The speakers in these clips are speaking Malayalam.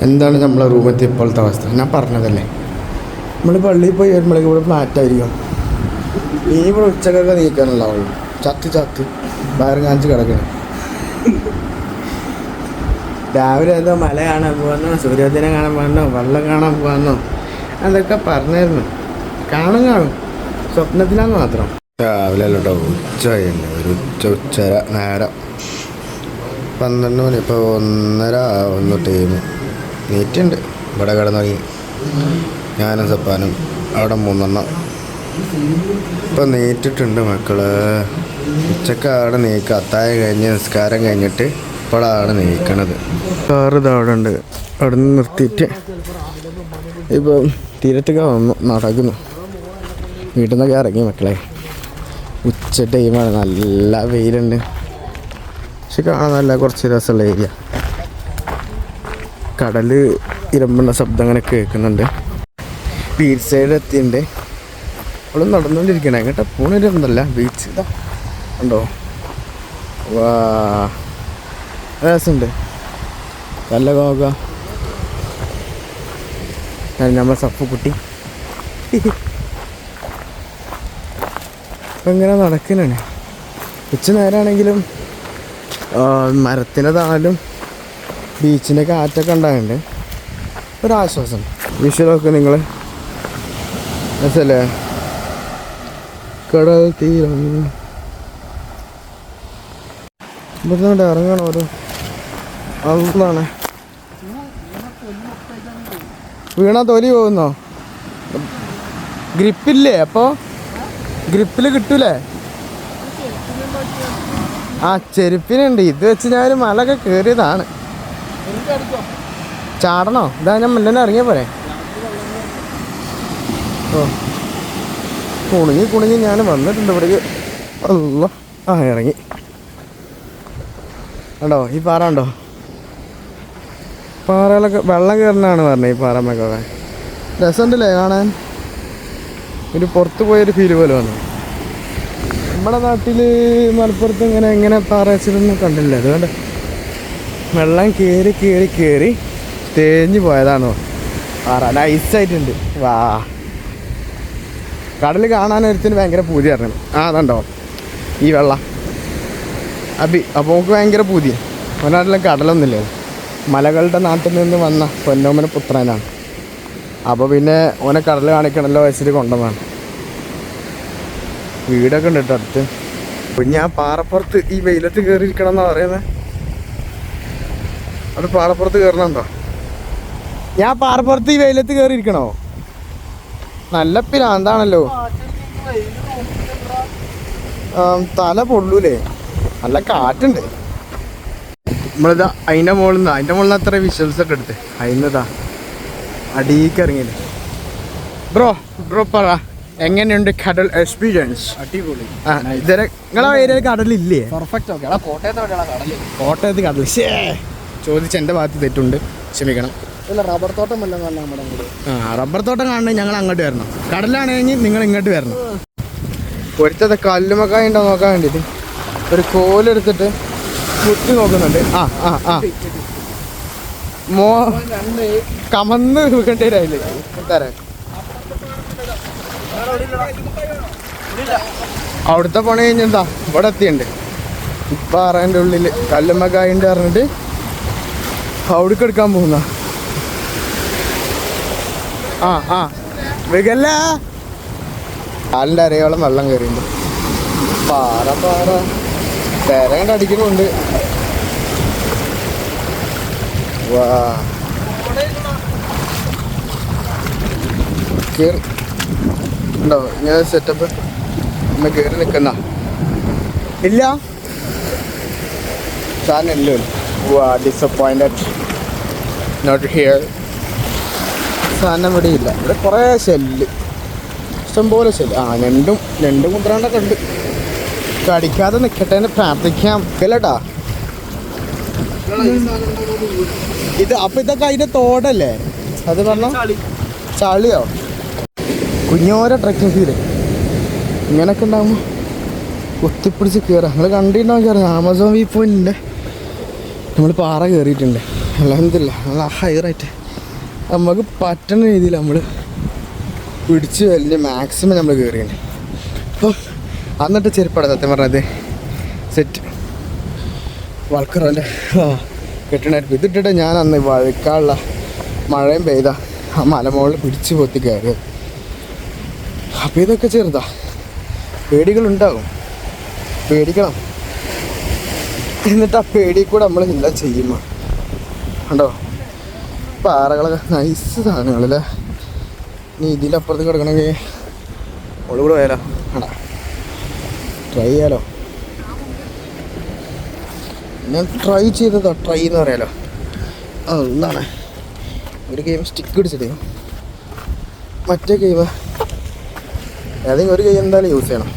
എന്താണ് നമ്മളെ റൂമത്തെ ഇപ്പോഴത്തെ അവസ്ഥ? ഞാൻ പറഞ്ഞതല്ലേ. നമ്മൾ പള്ളിയിൽ പോയി വരുമ്പോഴേക്കും ഇവിടെ ഫ്ലാറ്റായിരിക്കും ഇനി ഇവിടെ ഉച്ചക്കൊക്കെ നീക്കാനുള്ളാവുള്ളൂ ചത്ത് ചത്ത്. വയറ് കാണിച്ച് കിടക്കണം. രാവിലെ എന്തോ മല കാണാൻ പോകാന്നോ സൂര്യോദയം കാണാൻ പോകാന്നോ വെള്ളം കാണാൻ പോകാന്നോ അതൊക്കെ പറഞ്ഞായിരുന്നു. കാണും കാണും. സ്വപ്നത്തിലാന്ന് മാത്രം. രാവിലെ ഉച്ച കഴിഞ്ഞു. ഒരു ഉച്ച ഉച്ചര നേരം. പന്ത്രണ്ട് മണി ഇപ്പോൾ ഒന്നര ആവുന്നു ടൈം നീറ്റുണ്ട് ഇവിടെ കിടന്നുറങ്ങി. ഞാനും സപ്പാനും അവിടെ മൂന്നെണ്ണം. ഇപ്പം നീറ്റിട്ടുണ്ട് മക്കൾ. ഉച്ചക്കാണ് നീക്കുക. അത്തായ കഴിഞ്ഞ് നിസ്കാരം കഴിഞ്ഞിട്ട് ഇപ്പോഴാണ് നീക്കണത്. കാറ് അവിടെ ഉണ്ട്. അവിടെ നിന്ന് നിർത്തിയിട്ട് ഇപ്പം തീരത്തൊക്കെ വന്നു നടക്കുന്നു. വീട്ടിൽ നിന്നൊക്കെ ഇറങ്ങി മക്കളെ. ഉച്ച ടൈമാണ് നല്ല വെയിലുണ്ട്. പക്ഷെ കാണാൻ നല്ല കുറച്ച് രസമുള്ള ഏരിയ കടൽ ഇരമ്പുന്ന ശബ്ദം അങ്ങനെ കേൾക്കുന്നുണ്ട്. ബീച്ച് സൈഡ് എത്തിയിട്ടുണ്ട് അവളും നടന്നുകൊണ്ടിരിക്കണേ കേട്ടോ പോണിരുന്നല്ല ബീച്ച് ഇതാ. ഉണ്ടോ വാ. രസമുണ്ട്. നല്ല കോക നമ്മൾ സപ്പ് കുട്ടി. ഇപ്പം ഇങ്ങനെ നടക്കുന്നതാണ് ഉച്ച നേരമാണെങ്കിലും മരത്തിന്റെ താലും ബീച്ചിന്റെ കാറ്റൊക്കെ ഉണ്ടാകുന്നുണ്ട് ഒരാശ്വാസം. വിഷയമൊക്കെ നിങ്ങൾ മനസ്സല്ലേ കടൽ തീരം. ഇവിടുന്ന് ഇറങ്ങണം ഒരു അതാണ് വീണ തൊലി പോകുന്നോ? ഗ്രിപ്പില്ലേ അപ്പോൾ ഗ്രിപ്പിൽ കിട്ടൂലേ? ആ ചെരുപ്പിനുണ്ട്. ഇത് വെച്ച് ഞാൻ മലൊക്കെ കയറിയതാണ് ചാടണോ? ഇതാ ഞാൻ മുന്നേ ഇറങ്ങിയ പോരെ. ഓ. കുണുങ്ങി കുണുങ്ങി ഞാൻ വന്നിട്ടുണ്ട് ഇവിടേക്ക്. അല്ല ആ ഇറങ്ങി. ഉണ്ടോ ഈ പാറ ഉണ്ടോ പാറകളൊക്കെ വെള്ളം കയറുന്നതാണ് പറഞ്ഞത് ഈ പാറമ്മക്കൊക്കെ രസമുണ്ടല്ലേ കാണാൻ? ഒരു പുറത്ത് പോയൊരു ഫീൽ പോലെ വന്നു. നമ്മുടെ നാട്ടിൽ മലപ്പുറത്ത് ഇങ്ങനെ എങ്ങനെ പാറ വെച്ചിട്ടൊന്നും കണ്ടില്ല. അതുകൊണ്ട് വെള്ളം കയറി കയറി കയറി തേഞ്ഞു പോയതാണോ? നൈസ് നൈസായിട്ടുണ്ട് വാ. കടൽ കാണാൻ ഒരുത്തിന് ഭയങ്കര പൂതിയായിരുന്നു. ആ അതുണ്ടോ ഈ വെള്ളം. അബി അപ്പോൾ നമുക്ക് ഭയങ്കര പൂതി. അവനാട്ടിലും കടലൊന്നുമില്ല? മലകളുടെ നാട്ടിൽ നിന്ന് വന്ന പൊന്നോമന പുത്രനാണ്. അപ്പോൾ പിന്നെ ഓനെ കടൽ കാണിക്കണമല്ലോ വെച്ചിട്ട് കൊണ്ടുവന്നാണ് വീടൊക്കെ ഉണ്ട് കേട്ടോ അടുത്ത്. പിന്നെ ആ പാറപ്പുറത്ത് ഈ വെയിലത്ത് കയറിയിരിക്കണം എന്നാണ് പറയുന്നത് അവിടെ പാറപ്പുറത്ത് കയറണുണ്ടോ ഞാൻ പാറപ്പുറത്ത് ഈ വെയിലത്ത് കയറിയിരിക്കണോ? നല്ല പിരാന്താണല്ലോ. ആം, തല പൊള്ളൂലേ. നല്ല കാറ്റുണ്ട്. നമ്മളിതാ അതിന്റെ മുകളിൽ നിന്ന് അതിന്റെ മുകളിൽ നിന്ന് അത്ര വിഷ്വൽസ് ഒക്കെ എടുത്ത്. അതിന്നതാ അടിയിക്ക് ഇറങ്ങിയത്. ബ്രോ ബ്രോ പറ എങ്ങനെയുണ്ട് കടൽ എക്സ്പീരിയൻസ് അടിപൊളി. ആ ഇതുവരെ നിങ്ങളെ ഏരിയയിൽ കടലില്ലേ? പെർഫെക്റ്റ് ഓക്കെ കോട്ടയത്ത് കടൽ കോട്ടയത്ത് കടൽ ശേ ചോദിച്ച എന്റെ ഭാഗത്ത് തെറ്റുണ്ട്. ക്ഷമിക്കണം. ഇല്ല റബ്ബർ തോട്ടം വല്ലതും കാണാൻ കൂടെ ആ റബ്ബർ തോട്ടം കാണണമെങ്കിൽ ഞങ്ങൾ അങ്ങോട്ട് വരണം. കടലാണെങ്കിൽ നിങ്ങൾ ഇങ്ങോട്ട് വരണം. ഒരുത്തത് കല്ലുമക്കായ ഉണ്ടോ നോക്കാൻ വേണ്ടിയിട്ട് ഒരു കോലെടുത്തിട്ട് കുത്തി നോക്കുന്നുണ്ട്. ആ ആ ആ. മോ കമന്ന് വീക്കേണ്ടി വരായില്ലേ തരാൻ അവിടുത്തെ പണി കഴിഞ്ഞെന്താ ഇവിടെ എത്തിയുണ്ട് പാറേന്റെ ഉള്ളിൽ കല്ലുമ്മക്കായുണ്ട് പറഞ്ഞിട്ട് അവിടേക്ക് എടുക്കാൻ പോകുന്ന. ആ ആ. വേഗല്ല കാലിന്റെ വെള്ളം കയറിയുണ്ട് പാറ പാറ. തേരങ്ങണ്ട് അടിക്കുന്നുണ്ട് വാ. ഇങ്ങനെ സെറ്റപ്പ് ഒന്ന് കയറി നിൽക്കുന്ന. ഇല്ല. സാധനമല്ലോ are disappointed. Not here. സാധനം ഇവിടെ ഇല്ല ഇവിടെ കുറേ ഷെല്ല് ഇഷ്ടംപോലെ ഷെല്ല് ആ രണ്ടും ഞണ്ട് മുദ്രാണ്ടൊക്കെ ഉണ്ട്. കടിക്കാതെ നിൽക്കട്ടെ എന്ന് പ്രാർത്ഥിക്കാം. കേട്ടാ ഇത് അപ്പൊ ഇതൊക്കെ അതിന്റെ തോടല്ലേ? അത് പറഞ്ഞ? ചളിയോ? കുഞ്ഞോരോ ട്രക്കിംഗ് ഫീൽ ഇങ്ങനൊക്കെ ഉണ്ടാകുമ്പോൾ കുത്തിപ്പിടിച്ച് കയറാം നിങ്ങൾ കണ്ടിട്ടുണ്ടാവും ആമസോൺ വ്യൂ പോയിന്റിന്റെ നമ്മൾ പാറ കയറിയിട്ടുണ്ട് അലഹമില്ല നല്ല ഹയറായിട്ട് നമുക്ക് പറ്റുന്ന രീതിയിൽ നമ്മൾ പിടിച്ച് വലിയ മാക്സിമം നമ്മൾ കയറിയുണ്ട് അപ്പോൾ അന്നിട്ട് ചെരുപ്പാണ് സത്യം പറഞ്ഞത്. സെറ്റ് വൾക്കറല്ലേ ആ കെട്ടണായിരുന്നു ഇതിട്ടിട്ട് ഞാൻ അന്ന് വഴുക്കാനുള്ള മഴയും പെയ്ത ആ മലമുകളിൽ പിടിച്ച് പൊത്തി കയറിയത് അപ്പോൾ ഇതൊക്കെ ചെറുതാ. പേടികളുണ്ടാകും പേടിക്കണം. എന്നിട്ട് ആ പേടി കൂടെ നമ്മൾ എല്ലാം ചെയ്യുമ്പോൾ കണ്ടോ? പാറകളൊക്കെ നൈസ് സാധനങ്ങളല്ലേ? നീ ഇതിലപ്പുറത്ത് കിടക്കണമെങ്കിൽ ഒളിവിടെ പോയാലോ? ആടാ ട്രൈ ചെയ്യാലോ? ഞാൻ ട്രൈ ചെയ്തതാ ട്രൈ എന്ന് പറയാലോ. ആ ഒന്നാണ് ഒരു ഗെയിം സ്റ്റിക്ക് പിടിച്ചിട്ട് മറ്റേ ഗെയിം ഏതെങ്കിലും ഒരു ഗെയിം എന്തായാലും യൂസ് ചെയ്യണം.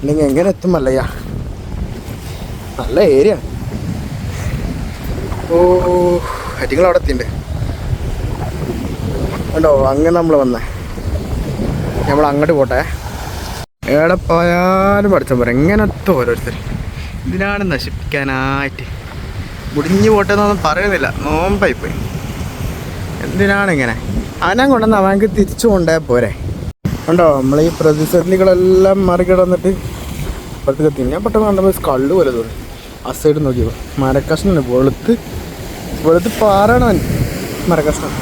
അല്ലെങ്കിൽ എങ്ങനെ എത്തും നല്ല ഏരിയ ഓ അറ്റിങ്ങൾ അവിടെ എത്തിയിട്ടുണ്ട്. കണ്ടോ അങ്ങനെ നമ്മൾ വന്നേ. നമ്മൾ അങ്ങോട്ട് പോട്ടെ. എവിടെ പോയാലും പഠിച്ചാൽ പോരാ. എങ്ങനത്തെ ഓരോരുത്തർ ഇതിനാണ് നശിപ്പിക്കാനായിട്ട്. മുടിഞ്ഞു പോട്ടെ എന്നൊന്നും പറയുന്നില്ല. നോമ്പായി പോയി എന്തിനാണ് ഇങ്ങനെ? അവനെ കൊണ്ടുവന്ന് അവനക്ക് തിരിച്ചു കൊണ്ടേ പോരെ. ഉണ്ടോ നമ്മൾ ഈ പ്രതിസന്ധികളെല്ലാം മറികടന്നിട്ട് ഇപ്പോഴത്തേക്ക് എത്തി. ഞാൻ പെട്ടെന്ന് കണ്ടപ്പോൾ കള്ളു പോലെ തോന്നി. ആ സൈഡ് നോക്കിയപ്പോൾ മരക്കഷ്ണന് വെളുത്ത് വെളുത്ത് പാറാണ് അവൻ. മരക്കഷ്ണം.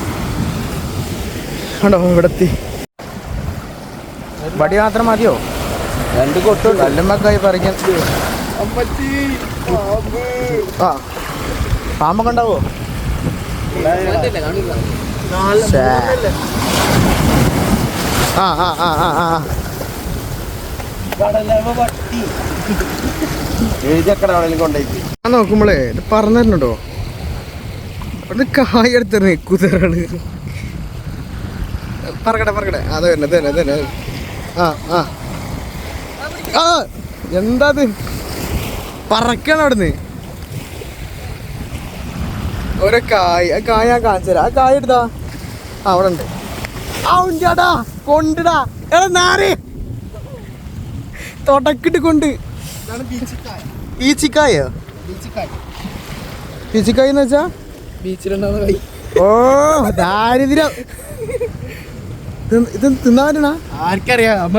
കണ്ടോ? ഇവിടെ വടി മാത്രം മതിയോ? രണ്ട് കൊട്ടു കല്ലുമ്മക്കായി പറിക്കാൻ. ആ. പാമ്പൊക്കെ ഉണ്ടാവോ? ആ ആ ആ ആ ആ കടലവ പട്ടി എഴുതിയക്കട എവിടെയെങ്കിലും കൊണ്ടുപോയി ഞാൻ നോക്കുമ്പോളേ ഇത് പറഞ്ഞു ഇത് കായ എടുത്തരുന്നേ കുതിരകൾ പറക്കട്ടെ പറക്കട്ടെ. അത് തന്നെ തന്നെ തന്നെ. ആ ആ. എന്താ അത്? പറക്കണം അവിടുന്ന്. ഒരു കായ് കായ ഞാൻ ആ കായ എടുത്താ. അവിടെ ഉണ്ട്. ആ ഉണ്ടാടാ കൊണ്ടിടാ. എടാ നാരേ. തൊടക്കിട്ട് കൊണ്ട് ഇതാണ് ബീച്ചിക്കായ. ഈച്ചിക്കായോ ഈച്ചിക്കായ എന്ന് വെച്ചാ? ബീച്ചിലുണ്ടാവുന്ന ഓ ദാരിദ്ര്യം. ഇത് തിന്നാനാ ആർക്കറിയാം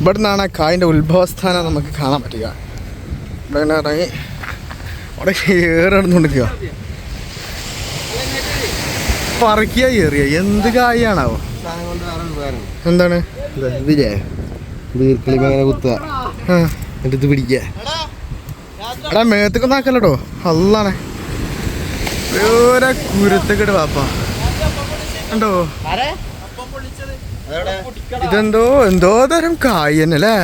ഇവിടെ നിന്നാണ് കായന്റെ ഉത്ഭവസ്ഥാനം നമുക്ക് കാണാൻ പറ്റുക. ഇവിടെ ഇങ്ങനെ ഇറങ്ങി അവിടെ ഏറെടുന്നുകൊണ്ടിരിക്കുക പറിക്കുക ഏറിയ എന്ത് കായാണാവോ? എന്താണ്? ഇതില്ലേ വീർക്കിളിമ അങ്ങനെ കുത്തുക. എന്നിട്ട് ഇത് പിടിക്കുക. എടാ മേത്തൊക്കെ നാക്കല്ലോ അല്ലാണേ ഓരോ കുരുത്തക്കെട് പാപ്പ ഉണ്ടോ ഇതെന്തോ എന്തോ തരം കായ് തന്നെ അല്ലേ?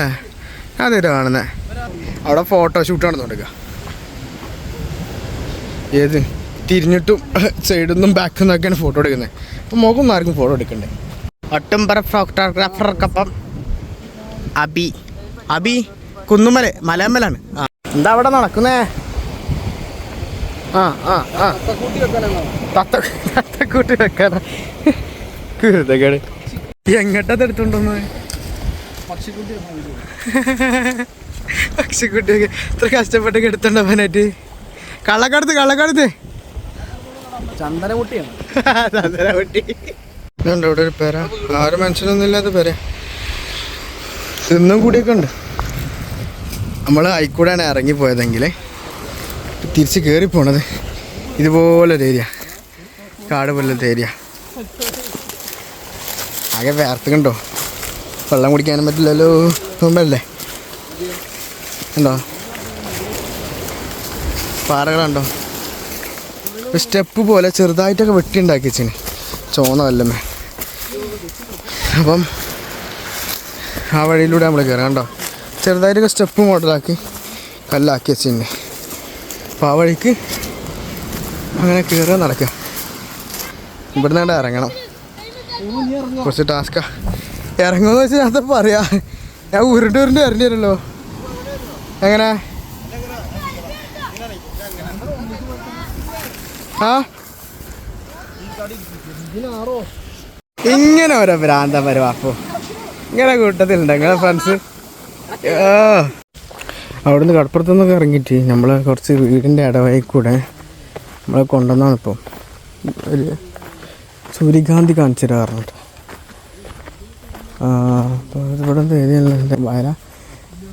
അതെ കാണുന്നേ. അവിടെ ഫോട്ടോ ഷൂട്ട് നടന്നുകൊടുക്കുക ഏത്? തിരിഞ്ഞിട്ടും സൈഡിൽ നിന്നും ബാക്കിൽ നിന്നൊക്കെയാണ് ഫോട്ടോ എടുക്കുന്നത് അപ്പം മുഖം ആർക്കും ഫോട്ടോ എടുക്കണ്ടേ? ഒട്ടുംപറ ഫോട്ടോഗ്രാഫർക്കൊപ്പം അബി. അബി കുന്നുമല മലയമ്മലാണ്. ആ. എന്താ അവിടെ നടക്കുന്നേ? ആ ആ ആ. തത്ത തത്തക്കൂട്ടി വെക്കാനാ. കുരുതകേട് എങ്ങട്ടത് എടുത്തുണ്ടോന്ന്? പക്ഷിക്കുട്ടി പക്ഷിക്കുട്ടിയൊക്കെ ഇത്ര കഷ്ടപ്പെട്ടൊക്കെ എടുത്തോണ്ടവനായിട്ട് കള്ളക്കടത്ത് കള്ളക്കടത്ത്. ചന്ദന കുട്ടിയാണ് കുട്ടി ഇതുണ്ട് ഇവിടെ ഒരു പേര. ആരും മനുഷ്യനൊന്നും ഇല്ലാത്ത പേര. തിന്നും കൂടിയൊക്കെ ഉണ്ട്. നമ്മൾ അയിക്കൂടെയാണ് ഇറങ്ങിപ്പോയതെങ്കിൽ തിരിച്ച് കയറി പോണത് ഇതുപോലൊരു ഏരിയ കാട് പോലത്തെ ഏരിയ ആകെ വേർത്തുണ്ടോ വെള്ളം കുടിക്കാനും പറ്റില്ലല്ലോ. മുമ്പല്ലേ ഉണ്ടോ പാറകളുണ്ടോ? സ്റ്റെപ്പ് പോലെ ചെറുതായിട്ടൊക്കെ വെട്ടിയുണ്ടാക്കി വെച്ചിന്. ചോന്ന വല്ലമ്മേ അപ്പം ആ വഴിയിലൂടെ നമ്മൾ കയറാം കണ്ടോ? ചെറുതായിട്ടൊക്കെ സ്റ്റെപ്പ് മോഡലാക്കി കല്ലാക്കി വെച്ചിട്ടുണ്ട്. അപ്പോൾ ആ വഴിക്ക് അങ്ങനെ കയറുക നടക്കുക ഇവിടെ നിന്ന് ഇറങ്ങണം. കുറച്ച് ടാസ്കാ ഇറങ്ങുമെന്ന് വെച്ചാൽ ഞാൻ പറയാ. ഞാൻ ഉരുണ്ട് ഉരുണ്ട് ഇറങ്ങി വരുമല്ലോ. എങ്ങനെ? ആ? ഇങ്ങനെ ഓരോ ഭ്രാന്തം വരും അപ്പോ ഇങ്ങനെ കൂട്ടത്തിലുണ്ട് നിങ്ങളെ ഫ്രണ്ട്സ് അവിടുന്ന് കടപ്പുറത്തുനിന്നൊക്കെ ഇറങ്ങിയിട്ട് നമ്മൾ കുറച്ച് വീടിന്റെ ഇടവഴി കൂടെ നമ്മളെ കൊണ്ടുവന്നാണ് ഇപ്പം. ഒരു സൂര്യകാന്തി കാണിച്ചു തരാറ് പറഞ്ഞിട്ട് അപ്പോൾ ഇവിടെ എഴുതിയുള്ളത് വയല.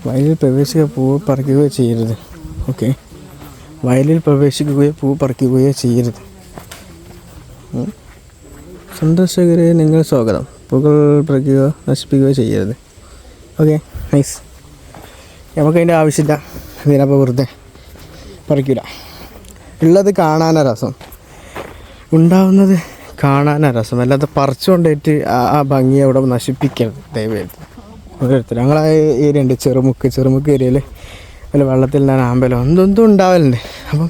വയലിൽ പ്രവേശിക്കുക പൂവ് പറിക്കുകയോ ചെയ്യരുത്. ഓക്കെ. വയലിൽ പ്രവേശിക്കുകയോ പൂവ് പറിക്കുകയോ ചെയ്യരുത്. സന്ദർശകരെ നിങ്ങൾ സ്വാഗതം. പൂക്കൾ പറിക്കുകയോ നശിപ്പിക്കുകയോ ചെയ്യരുത്. ഓക്കെ നൈസ് നമുക്കതിന്റെ ആവശ്യമില്ല. ഇതിനപ്പോൾ വെറുതെ പറിക്കില്ല ഉള്ളത് കാണാനാ രസം. ഉണ്ടാവുന്നത് കാണാനാ രസം. അല്ലാതെ പറിച്ചുകൊണ്ടിട്ട് ആ ഭംഗി അവിടെ നശിപ്പിക്കരുത് ദയവായിട്ട്. ഓരോരുത്തർ ഞങ്ങളെ ഏരിയ ഉണ്ട്. ചെറുമുക്ക് ചെറുമുക്ക് ഏരിയയിൽ വല്ല വെള്ളത്തിൽ ഞാൻ ആമ്പലോ. എന്തെന്തും ഉണ്ടാവലുണ്ട്. അപ്പം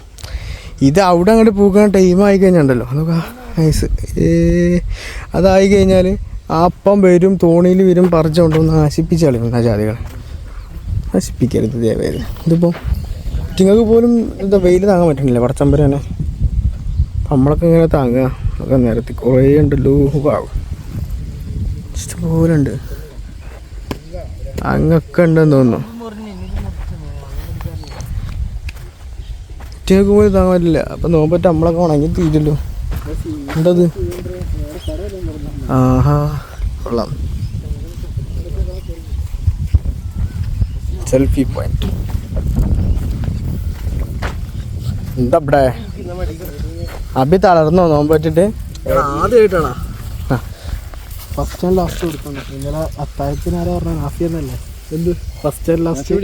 ഇത് അവിടെ അങ്ങോട്ട് പൂക്കാൻ ടൈം ആയി കഴിഞ്ഞുണ്ടല്ലോ അതൊക്കെ നൈസ് അതായി കഴിഞ്ഞാൽ അപ്പം വരും തോണിയിൽ വരും പറിച്ചുകൊണ്ടൊന്ന് നശിപ്പിച്ച് കളിക്കുന്ന ജാതികൾ. നശിപ്പിക്കരുത് ദയവായത് ഇതിപ്പോൾ നിങ്ങൾക്ക് പോലും എന്താ വെയിൽ താങ്ങാൻ പറ്റണില്ല. പടച്ചമ്പര തന്നെ നമ്മളൊക്കെ ഇങ്ങനെ താങ്ങുക. ഒക്കെ നിരത്തി കുറേ ഉണ്ടല്ലോ. ലൂഹാവും ഇഷ്ടംപോലെ ഉണ്ട് അങ്ങൊക്കെ ഉണ്ടെന്ന് തോന്നുന്നു. കുറ്റിങ്ങൾക്ക് പോലും താങ്ങാൻ പറ്റില്ല. അപ്പം നോമ്പറ്റ് നമ്മളൊക്കെ ഉണങ്ങി തീരല്ലോ. എന്തത്? ആഹാ. കൊള്ളാം. സെൽഫി പോയിന്റ് എന്താ ഇവിടെ അഭി തളർന്നോ? നോമ്പ് പറ്റിട്ട് ആദ്യമായിട്ടാണോ. ഫസ്റ്റ് ആൻഡ് ലാസ്റ്റ് കൊടുക്കണം. ഇന്നലെ അത്താഴത്തിന് ആരാ പറഞ്ഞ നാഫി എന്നല്ലേ? എന്ത്? ഫസ്റ്റ് ആൻഡ് ലാസ്റ്റ്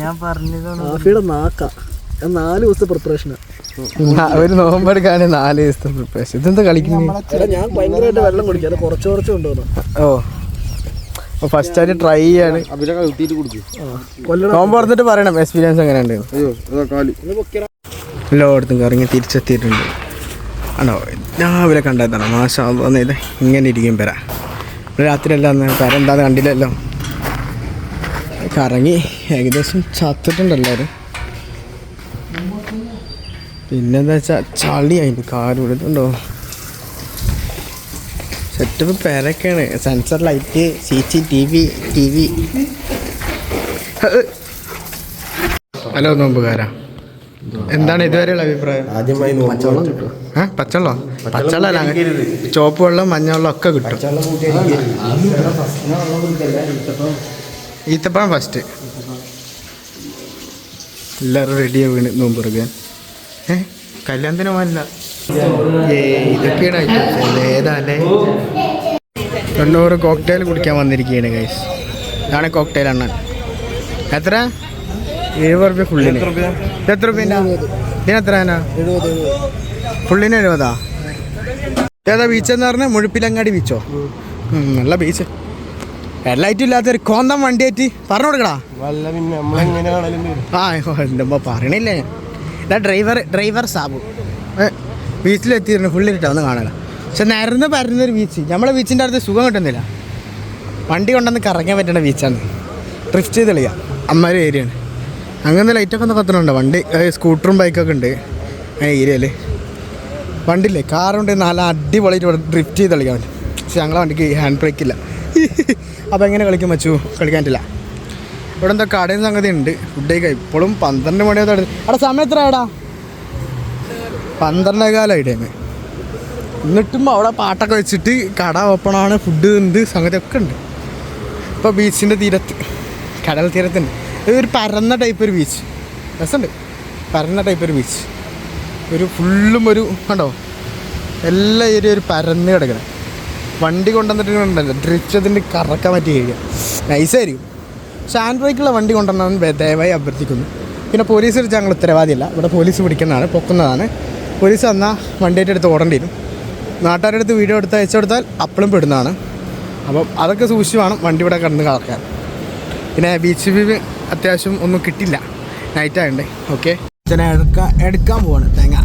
ഞാൻ പറഞ്ഞതാണ്. നാഫിയുടെ നാക്ക. നാല് ദിവസത്തെ പ്രിപ്പറേഷനാ ഒരു നോമ്പെടുക്കാണ് നാല് ദിവസത്തെ പ്രിപ്പറേഷൻ ഇതെന്താ കളിക്കുന്നത് ഞാൻ ഭയങ്കരമായിട്ട് വെള്ളം കുടിക്കും. അത് കുറച്ച് കുറച്ച് കൊണ്ടുവന്നു. ഓ. ഫസ്റ്റ് ആയിട്ട് ട്രൈ ചെയ്യാണ്. നോമ്പ് പറഞ്ഞിട്ട് പറയണം എക്സ്പീരിയൻസ് എങ്ങനെയുണ്ട്. എല്ലായിടത്തും കറങ്ങി തിരിച്ചെത്തിയിട്ടുണ്ട്. ആണോ? രാവിലെ കണ്ടെത്തണം മാഷാ ഇത് ഇങ്ങനെ ഇരിക്കും പെര. രാത്രി അല്ല പെര എന്താന്ന് കണ്ടില്ലല്ലോ. കറങ്ങി ഏകദേശം ചത്തിട്ടുണ്ട് എല്ലാവരും പിന്നെന്താ വെച്ചാൽ ചളി അതിന്റെ കാൽ വിടുന്നുണ്ടോ setup പേരൊക്കെയാണ്. Sensor light C C T V T V hello നോമ്പുകാരാ. എന്താണ് ഇതുവരെയുള്ള അഭിപ്രായം? ആദ്യമായി പച്ചവെള്ളം പച്ചവെള്ളം? ചുവപ്പ് വെള്ളം മഞ്ഞ വെള്ളം ഒക്കെ കിട്ടും. ഈത്തപ്പഴം ഫസ്റ്റ് എല്ലാവരും റെഡിയാ വീണ് നോമ്പ് ഇറങ്ങാൻ ഏ? കല്യാണത്തിന് പോകാനില്ല ഏ ഇതൊക്കെയാണ് ഐറ്റംസ്. ഏതാല്ലേ? തൊണ്ണൂറ് കോക്ടെയിൽ കുടിക്കാൻ വന്നിരിക്കുകയാണ് ഗൈസ് ഇതാണ് കോക്ടെയിൽ അണ്ണൻ. എത്ര? എഴുപത് റുപ്യ ഫുള്ളിന്. എത്ര റുപ്യന്റെ? ഇതിന് എത്ര ഫുള്ളിന് എഴുപതാ? ഏതാ ബീച്ച് എന്ന് പറഞ്ഞാൽ മുഴുപ്പിലങ്ങാടി ബീച്ചോ നല്ല ബീച്ച് എല്ലായിട്ടും ഇല്ലാത്തൊരു കോന്തം വണ്ടിയായിട്ട് പറഞ്ഞു കൊടുക്കടാ. ആ എന്റെ പറയണില്ലേ? ഇതാ ഡ്രൈവർ ഡ്രൈവർ സാബു. ബീച്ചിലെത്തിയിരുന്നു ഫുള്ളിലിട്ടാ ഒന്ന് കാണാൻ. പക്ഷെ നിരന്ന് പരന്നൊരു ബീച്ച് നമ്മളെ ബീച്ചിന്റെ അടുത്ത് സുഖം കിട്ടുന്നില്ല. വണ്ടി കൊണ്ടുവന്ന് കറങ്ങാൻ പറ്റുന്ന ബീച്ചാണ് ഡ്രിഫ്റ്റ് ചെയ്ത് കളിയാം. അമ്മാരി ഏരിയയാണ് അങ്ങനത്തെ ലൈറ്റൊക്കെ ഒന്ന് കത്തണുണ്ട് വണ്ടി സ്കൂട്ടറും ബൈക്കൊക്കെ ഉണ്ട്. ആ ഏരിയയിൽ വണ്ടിയില്ലേ? കാറുണ്ട് നല്ല അടിപൊളിയായിട്ട് ഇവിടെ ഡ്രിഫ്റ്റ് ചെയ്ത് കളിക്കാൻ പറ്റും പക്ഷെ ഞങ്ങളെ വണ്ടിക്ക് ഹാൻഡ് ബ്രേക്ക് ഇല്ല. അപ്പോൾ എങ്ങനെ കളിക്കാൻ വെച്ചു കളിക്കാൻ പറ്റില്ല. ഇവിടെ എന്താ കടയും സംഗതി ഉണ്ട്. ഫുഡൊക്കെ ഇപ്പോഴും പന്ത്രണ്ട് മണിയോ തട അവിടെ സമയം എത്ര എടാ പന്ത്രണ്ടേ കാലമായി എന്നിട്ടും അവിടെ പാട്ടൊക്കെ വെച്ചിട്ട് കട ഓപ്പണാണ് ഫുഡ് ഉണ്ട് സംഗതി ഒക്കെ ഉണ്ട് ഇപ്പോൾ ബീച്ചിന്റെ തീരത്ത് കടൽ തീരത്തുണ്ട്. ഒരു പരന്ന ടൈപ്പ് ഒരു ബീച്ച് രസമുണ്ട്. പരന്ന ടൈപ്പ് ഒരു ബീച്ച് ഒരു ഫുള്ളും ഒരു കണ്ടോ? എല്ലാ ഏരിയ ഒരു പരന്ന് കിടക്കണം. വണ്ടി കൊണ്ടുവന്നിട്ടുണ്ടല്ലോ ഡ്രിച്ച് അതിന്റെ കറക്കാൻ പറ്റി കഴിയുക നൈസായിരിക്കും പക്ഷെ വണ്ടി കൊണ്ടുവന്നാണ് ദേ- ദയവായി അഭ്യർത്ഥിക്കുന്നു. പിന്നെ പോലീസ് വിളിച്ച് ഞങ്ങൾ ഉത്തരവാദിയല്ല. ഇവിടെ പോലീസ് പിടിക്കുന്നതാണ് പൊക്കുന്നതാണ്. പോലീസ് വന്നാൽ വണ്ടിയുടെ അടുത്ത് ഓടേണ്ടി വരും. നാട്ടുകാരുടെ അടുത്ത് വീഡിയോ എടുത്ത് അയച്ചു കൊടുത്താൽ അപ്പളും പെടുന്നതാണ്. അപ്പം അതൊക്കെ സൂക്ഷിച്ച് വേണം വണ്ടി ഇവിടെ കിടന്ന് കളക്കാൻ പിന്നെ ബീച്ച് വ്യൂ അത്യാവശ്യം ഒന്നും കിട്ടില്ല. നൈറ്റ് ആയതുകൊണ്ട് ഓക്കെ എടുക്കാൻ എടുക്കാൻ പോവാണ്. തേങ്ങ.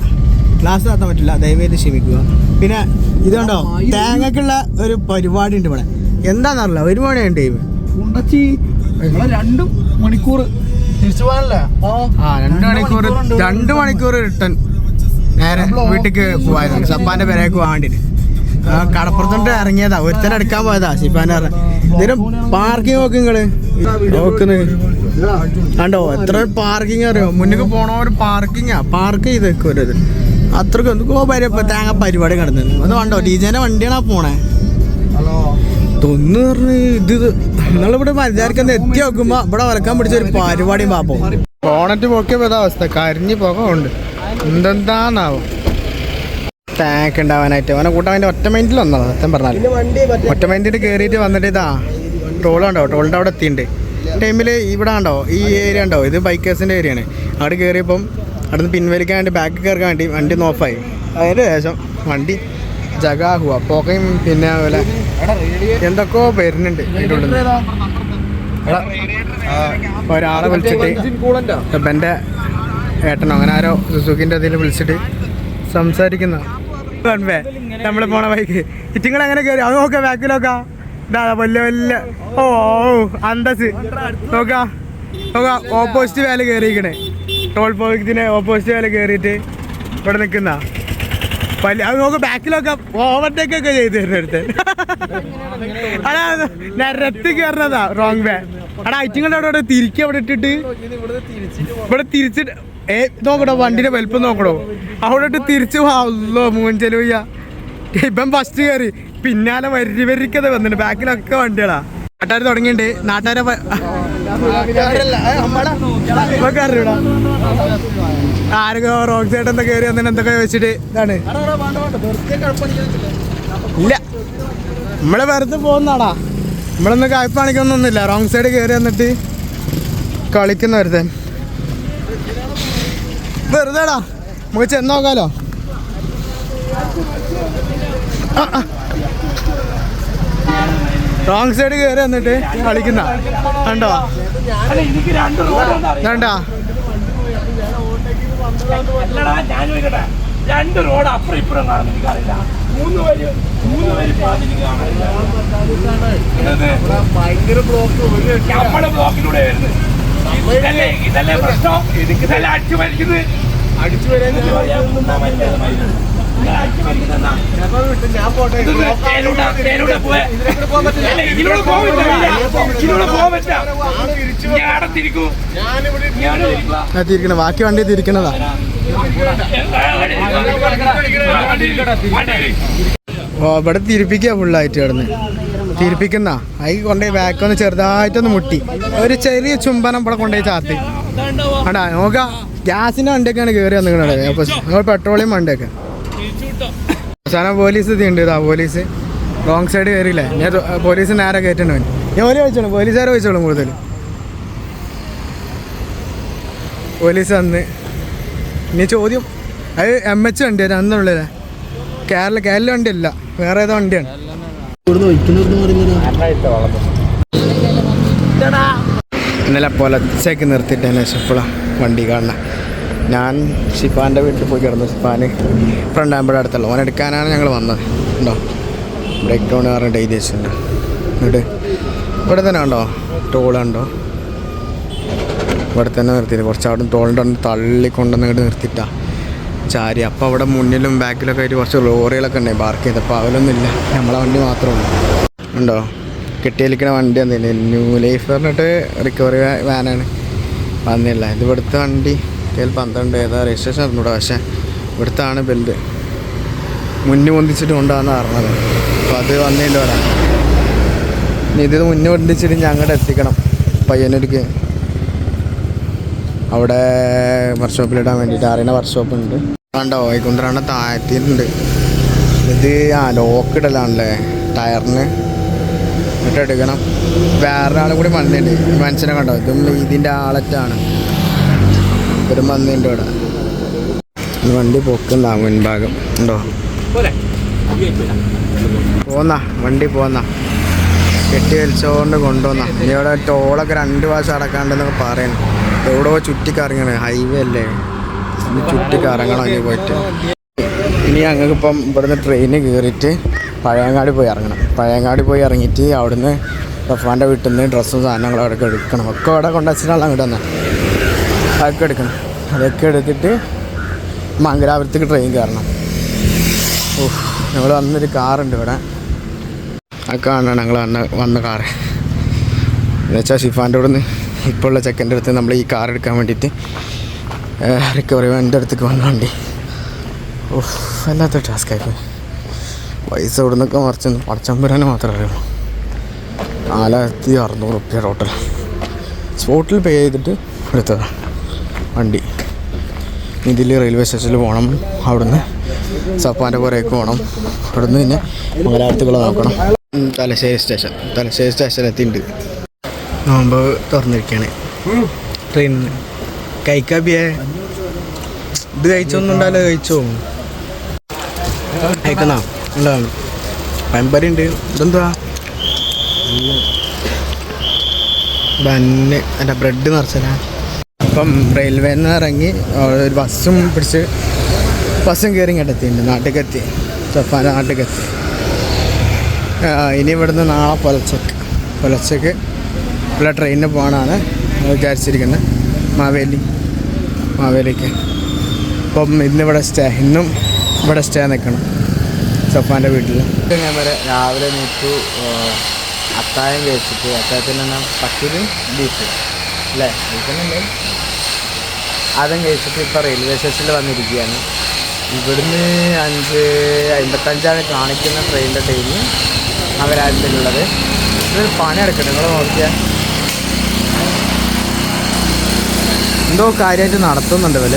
ഗ്ലാസ് നടത്താൻ പറ്റില്ല. ദയവേത് ക്ഷമിക്കുക. പിന്നെ ഇതുണ്ടോ? തേങ്ങക്കുള്ള ഒരു പരിപാടി ഉണ്ട് ഇവിടെ. എന്താണെന്നറിയില്ല. ഒരു മണിയുണ്ട് ടൈം നിങ്ങളെ രണ്ട് മണിക്കൂർ തിരിച്ചു പോകാനല്ലേ? ആ രണ്ട് മണിക്കൂർ രണ്ട് മണിക്കൂർ റിട്ടേൺ. നേരെ വീട്ടിലേക്ക് പോവായിരുന്നു സപ്പാന്റെ പേരേക്ക് ആ കടപ്പുറത്തോട്ട് ഇറങ്ങിയതാ. ഒരുത്തരം എടുക്കാൻ പോയതാ സിപ്പാന്റെ ഇതിനും പാർക്കിംഗ് നോക്ക് നിങ്ങൾ. നോക്കുന്നത് കണ്ടോ? എത്ര പാർക്കിംഗ് അറിയോ? മുന്നിൽ പോണ ഒരു പാർക്കിങ്ങാ പാർക്ക് ചെയ്ത് വെക്കരുത് അത്രക്കും എന്തൊക്കെ വരെ തേങ്ങ പരിപാടി കിടന്നു അത് കണ്ടോ? ഡീജേന്റെ വണ്ടിയാണ് പോണേ. തൊന്ന് പറഞ്ഞ് ഇത് എത്തി നോക്കുമ്പോ ഇവിടെ വരക്കാൻ പിടിച്ച ഒരു പരിപാടി പാപ്പോ. ഫോണറ്റ് പൊക്കിയപ്പോ അവസ്ഥ. കരിഞ്ഞ് പുക ഉണ്ട്. എന്തെന്താന്നാവും. ടാങ്ക് ഉണ്ടാവാനായിട്ട്. അവനെ കൂട്ടാൻ വേണ്ടി ഒറ്റ മൈൻഡിൽ വന്നതാ സത്യം പറഞ്ഞാൽ ഒറ്റ മൈൻഡിൽ കയറിയിട്ട് വന്നിട്ട് ഇതാ ടോൾ ഉണ്ടോ ടോളിന്റെ അവിടെ എത്തിയിട്ടുണ്ട് ടൈമിൽ ഇവിടെ ഉണ്ടോ ഈ ഏരിയ ഉണ്ടോ ഇത് ബൈക്കേഴ്സിന്റെ ഏരിയ ആണ്. അവിടെ കയറിയപ്പം അവിടെ പിൻവലിക്കാൻ വേണ്ടി ബാക്ക് കയറാൻ വേണ്ടി വണ്ടി ഒന്ന് ഓഫായി അതിന് ശേഷം വണ്ടി ജഗാഹുവ പുകയും പിന്നെ അതുപോലെ എന്തൊക്കെയോ വരുന്നുണ്ട്. ഒരാളെ വിളിച്ചിട്ട് ഇപ്പം എന്റെ ഏട്ടനോ അങ്ങനെ ആരോ സുസുക്കിന്റെ അതിൽ വിളിച്ചിട്ട് സംസാരിക്കുന്ന. നമ്മൾ പോണ ബൈക്ക് ഇറ്റിങ്ങൾ അങ്ങനെ കയറി അത് നോക്കാം ബാക്കിൽ നോക്കാം. ഇതാ വലിയ വലിയ ഓ അന്തസ് നോക്കാം നോക്കാം ഓപ്പോസിറ്റ് വേല കയറിയിരിക്കണേ ടോൾ പോയിന്റിന് ഓപ്പോസിറ്റ് വേല കയറിയിട്ട് ഇവിടെ നിൽക്കുന്ന. അത് നോക്ക് ബാക്കിലൊക്കെ ഓവർടേക്ക് ഒക്കെ ചെയ്ത് തരുന്ന അടുത്ത് അടാ നിരത്ത് കയറുന്നതാ. റോങ് വേ അടാ ഐറ്റിങ്ങളുടെ അവിടെ അവിടെ തിരിക്കി അവിടെ ഇട്ടിട്ട്. ഇവിടെ തിരിച്ചിട്ട് ഏ നോക്കടോ വണ്ടിയുടെ വലിപ്പം നോക്കടോ. അവിടെ ഇട്ട് തിരിച്ചു അല്ലോ മൂഞ്ചലുയ്യ ഇപ്പം ഫസ്റ്റ് കയറി. പിന്നാലെ വരി വരിക്കത് വന്നിട്ട് ബാക്കിലൊക്കെ വണ്ടികളാ. നാട്ടുകാർ തുടങ്ങിയിട്ടുണ്ട്. നാട്ടുകാരെ ആരൊക്കെ റോക്ക് സൈഡ് എന്താ കയറി വന്നിട്ട് എന്തൊക്കെ വെച്ചിട്ട് ഇതാണ്? ഇല്ല. നമ്മളെ വെറുതെ പോകുന്നാടാ നമ്മളൊന്നും കായ്പാണിക്കൊന്നൊന്നുമില്ല റോങ് സൈഡ് കയറി വന്നിട്ട് കളിക്കുന്ന ഒരുത്തൻ വെറുതെടാ. നമുക്ക് ആ നോക്കാലോ റോങ് സൈഡ് കയറി എന്നിട്ട് കളിക്കുന്ന. കണ്ടോ? കണ്ടോ? അല്ലടാ ഞാൻ ചോദിക്കട്ടെ രണ്ട് റോഡ് അപ്പുറം ഇപ്പുറം കാണുന്നു. എനിക്കറിയില്ല. മൂന്ന് വരി മൂന്ന് വരി എനിക്ക് കാണാനില്ല നമ്മളെ ബ്ലോക്കിലൂടെ വരുന്നത് ഇതല്ലേ ഇതല്ലേ പ്രശ്നം? ഇതല്ലേ അടിച്ചു മരിക്കുന്നത് അടിച്ചു ഇതിലൂടെ ബാക്കി വണ്ടി തിരിക്കണതാ. ഓ ഇവിടെ തിരിപ്പിക്കുക ഫുള്ളായിട്ട് കിടന്ന്. തിരിപ്പിക്കുന്ന. അതിൽ കൊണ്ടുപോയി ബാക്ക് ഒന്ന് ചെറുതായിട്ടൊന്ന് മുട്ടി. ഒരു ചെറിയ ചുംബനം ഇവിടെ കൊണ്ടുപോയി ചാത്തി. ആണ്ടാ നോക്കാം ഗ്യാസിന്റെ വണ്ടിയൊക്കെയാണ് കയറി വന്നിക്കണത് അപ്പോൾ പെട്രോളിയം വണ്ടിയൊക്കെ. അവസാനം പോലീസ് തീണ്ട് ഇതാ പോലീസ്. റോങ് സൈഡ് കയറിയില്ലേ ഞാൻ പോലീസ് നേരെ കയറ്റണവൻ ഞാൻ ഓൽ ചോദിച്ചോളും പോലീസുകാരെ ചോദിച്ചോളും കൂടുതൽ പോലീസ് അന്ന് ഇനി ചോദ്യം അത് എം എച്ച് വണ്ടിയാണ് അന്നുള്ളത് കേരള കേരള വണ്ടി അല്ല വേറെ ഏതോ വണ്ടിയാണ്. ഇന്നലെ പുലച്ചേക്ക് നിർത്തിയിട്ടതിന് ശേഷം ഇപ്പോഴാണ് വണ്ടി കാണുന്നത് ഞാൻ ഷിഫാന്റെ വീട്ടിൽ പോയി കിടന്നു. ഫ്രണ്ട് ഫ്രണ്ടാകുമ്പോഴേ അടുത്തുള്ള. ഓൻ എടുക്കാനാണ് ഞങ്ങൾ വന്നത്. ഉണ്ടോ? ബ്രേക്ക് ഡൗൺ പറഞ്ഞിട്ട് എഴുതി എന്നിട്ട് ഇവിടെ തന്നെ ഉണ്ടോ? ടോളുണ്ടോ ഇവിടെ തന്നെ നിർത്തിയിട്ട് കുറച്ച് അവിടെ ടോളിന്റെ ഒന്ന് തള്ളിക്കൊണ്ടുവന്ന് ഇങ്ങോട്ട് നിർത്തിയിട്ടാ. ചാരി. അപ്പോൾ അവിടെ മുന്നിലും ബാക്കിലൊക്കെ ആയിട്ട് കുറച്ച് ലോറികളൊക്കെ ഉണ്ടായി പാർക്ക് ചെയ്തപ്പോൾ അവരൊന്നും ഇല്ല. നമ്മളെ വണ്ടി മാത്രമേ ഉള്ളൂ. ഉണ്ടോ? കിട്ടിയിരിക്കുന്ന വണ്ടി വന്നില്ല? ന്യൂ ലൈഫ് പറഞ്ഞിട്ട് റിക്കവറി വാനാണ് വന്നില്ല. ഇത് ഇവിടുത്തെ വണ്ടി. കയ്യിൽ പന്ത്രണ്ട് ഏതാ രജിസ്ട്രേഷൻ അറിഞ്ഞൂടാ പക്ഷേ ഇവിടുത്താണ് ബെൽറ്റ്. മുന്നേ പൊന്തിച്ചിട്ട് കൊണ്ടാന്ന് അറിഞ്ഞത്. അപ്പോൾ അത് വന്നതിന്റെ വരാം ഇനി ഇത് മുന്നേ പൊന്തിച്ചിട്ട് ഞങ്ങളുടെ എത്തിക്കണം പയ്യനൂർക്ക് അവിടെ വർക്ക്ഷോപ്പിലിടാൻ വേണ്ടിയിട്ട് അറിയുന്ന വർക്ക്ഷോപ്പ് ഉണ്ട്. കണ്ടോ വൈകുന്നേരം താഴ്ത്തിയിട്ടുണ്ട് ഇത് ആ ലോക്ക് ഇടലാണല്ലേ? ടയറിന്. എന്നിട്ട് എടുക്കണം. വേറെ ആളും കൂടി വന്നിട്ടുണ്ട്. മനസ്സിനെ കണ്ടോ? ഇതും ഇതിന്റെ ആളറ്റാണ്. ഇവരും വന്നിട്ടുണ്ട് ഇവിടെ. ഈ വണ്ടി പൊക്കുന്ന മുൻഭാഗം. ഉണ്ടോ? പോന്ന വണ്ടി പോന്ന. കെട്ടി വലിച്ചോണ്ട് കൊണ്ടുവന്ന. ഇനി അവിടെ ടോളൊക്കെ രണ്ട് പ്രാവശ്യം അടക്കാണ്ടെന്നൊക്കെ പറയണം. എവിടെ പോയി കറങ്ങണേ ഹൈവേ അല്ലേ? ഇനി ചുറ്റി കറങ്ങണം ഇനി പോയിട്ട്. ഇനി ഞങ്ങൾക്ക് ഇപ്പം ഇവിടുന്ന് ട്രെയിന് കയറിയിട്ട് പഴയങ്ങാടി പോയി ഇറങ്ങണം. പഴയങ്ങാടി പോയി ഇറങ്ങിയിട്ട് അവിടുന്ന് റഫാന്റെ വീട്ടിൽ നിന്ന് ഡ്രസ്സും സാധനങ്ങളും അവിടെ എടുക്കണം. ഒക്കെ അവിടെ കൊണ്ടുവച്ചിട്ടാണ് അങ്ങോട്ട് തന്നെ അതൊക്കെ എടുക്കണം. അതൊക്കെ എടുത്തിട്ട് മംഗലാപുരത്തേക്ക് ട്രെയിൻ കയറണം. ഓ ഞങ്ങൾ വന്നൊരു കാറുണ്ട് ഇവിടെ. ആ കാണാണ് ഞങ്ങൾ വന്ന വന്ന കാറ് എന്നുവെച്ചാൽ ഷിഫാന്റെ അവിടെ നിന്ന് ഇപ്പോൾ ഉള്ള ചെക്കന്റെ അടുത്ത് നമ്മൾ ഈ കാർ എടുക്കാൻ വേണ്ടിയിട്ട് റിക്കവറി എന്റെ അടുത്തേക്ക് വന്ന വണ്ടി. ഓഹ് വല്ലാത്ത ടാസ്ക് ആയിപ്പോയി പൈസ ഇവിടെ നിന്നൊക്കെ മറിച്ചൊന്ന് വരാൻ മാത്രമേ അറിയുള്ളൂ. നാലായിരത്തി അറുന്നൂറ് റുപ്യ ടോട്ടൽ സ്പോട്ടിൽ പേ ചെയ്തിട്ട് എടുത്തതാണ് വണ്ടി. ഇതിൽ റെയിൽവേ സ്റ്റേഷനിൽ പോകണം. അവിടുന്ന് സപ്പാന്റെ പുറയൊക്കെ പോകണം. അവിടുന്ന് പിന്നെ മംഗലാരത്തുകളെ നോക്കണം. തലശ്ശേരി സ്റ്റേഷൻ. തലശ്ശേരി സ്റ്റേഷൻ എത്തിയിട്ടുണ്ട് നോമ്പ് തുറന്നിരിക്കുകയാണ് ട്രെയിനിൽ കഴിക്കാപ്പിയേ ഇത് കഴിച്ചൊന്നും ഉണ്ടാവില്ല കഴിച്ചോ? കഴിക്കുന്നോ? ഉണ്ടോ? പമ്പരി ഉണ്ട്. ഇതെന്താ ബന്ന് എന്റെ ബ്രെഡ് നിറച്ചല്ല അപ്പം റെയിൽവേയിൽ നിന്ന് ഇറങ്ങി ഒരു ബസ്സും പിടിച്ച് ബസ്സും കയറി ഇങ്ങോട്ട് എത്തിയിട്ടുണ്ട് ചപ്പാൻ ആ, ഇനി ഇവിടുന്ന് നാളെ പുലച്ചക്ക് പുലച്ചക്ക് ഉള്ള ട്രെയിനിന് പോകാനാണ് വിചാരിച്ചിരിക്കുന്നത്. മാവേലി മാവേലിക്ക്. അപ്പം ഇന്നിവിടെ സ്റ്റേ ഇന്നും ഇവിടെ സ്റ്റേ നിൽക്കണം സഫാന്റെ വീട്ടിൽ ഞാൻ വരെ രാവിലെ നീറ്റു അത്തായം കഴിച്ചിട്ട് അത്തായത്തിൽ തന്നെ പത്തിരി ബീഫ് അല്ലേ? ബീഫല്ലേ അതും കഴിച്ചിട്ട് ഇപ്പോൾ റെയിൽവേ സ്റ്റേഷനിൽ വന്നിരിക്കുകയാണ്. ഇവിടുന്ന് അഞ്ച് അമ്പത്തഞ്ചാണ് കാണിക്കുന്ന ട്രെയിനിന്റെ ടൈമിൽ അവരായിട്ടുള്ളത് ഇതൊരു പണി എടുക്കട്ടെ നിങ്ങൾ നോക്കിയാൽ എന്തോ കാര്യമായിട്ട് നടത്തുന്നുണ്ട് ഇവർ.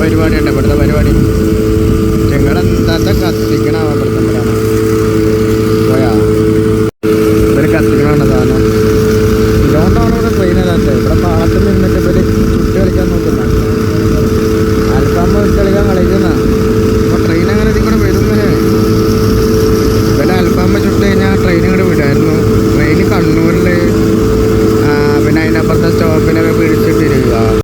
പരിപാടിയുണ്ട് ഇവിടുത്തെ പരിപാടി. ഞങ്ങളെന്താ കത്തിക്കണം കത്തിക്കണ